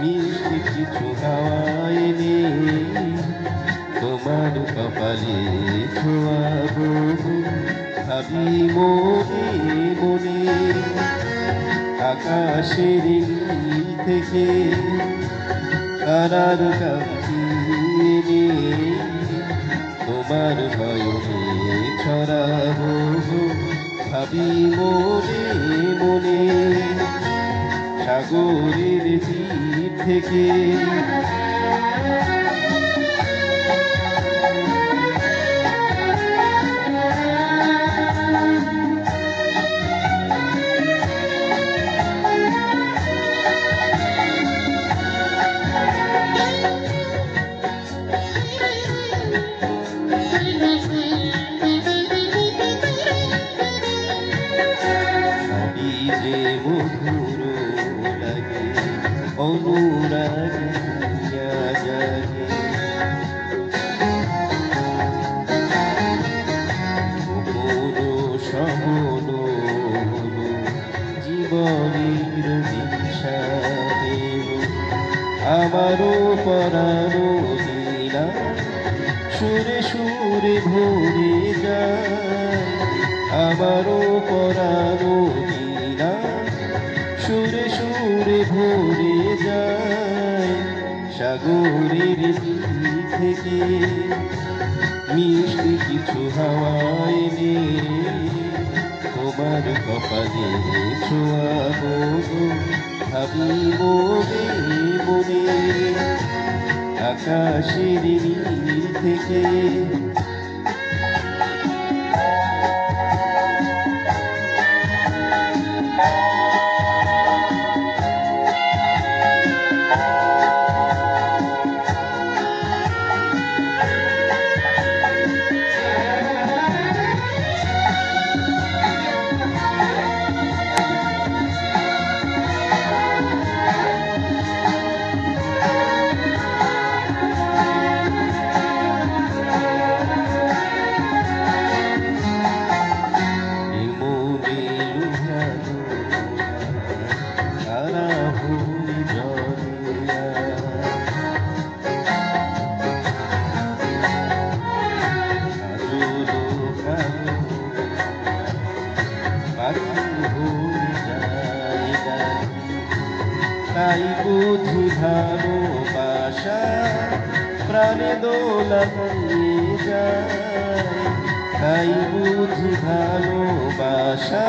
মিষ্টি কিছু নে তোমার কপালে ছোঁয়াবো ভাবি মনে মনে আকাশের নীল থেকে তারার কাছে তোমার ভয়ে ছড়াবো। ভাবি মনে মনে সাগরের তীর থেকে সবই যে মধুর লাগে, অনুরাগে আমারও পরানো দিনা সুরে সুরে ভরে যায়। আমারও পরানো সুরে ভরে যায় সাগরের থেকে। মিষ্টি কিছু হাওয়ায় নে তোমার কপালে ছোঁয়াবো ভাবি মনে। আকাশের থেকে তাই বুঝি ভালোবাসা প্রাণে দোলা হয়ে যায়। তাই বুঝি ভালোবাসা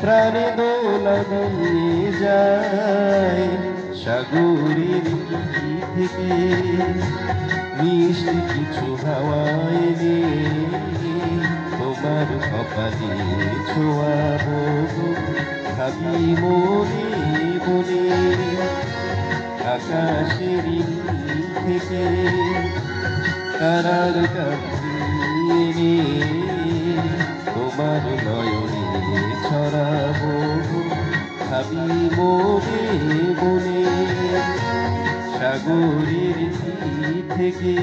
প্রাণে দোলা হয়ে যায়। সাগরের থেকে মিষ্টি কিছু হাওয়ায় নে তোমার কপালে ছোঁয়াবো। ভাবি মনে মনে আকাশের থেকে তারার কাছে তোমার নয়নে ছড়াবো। ভাবি মনে মনে সাগরের থেকে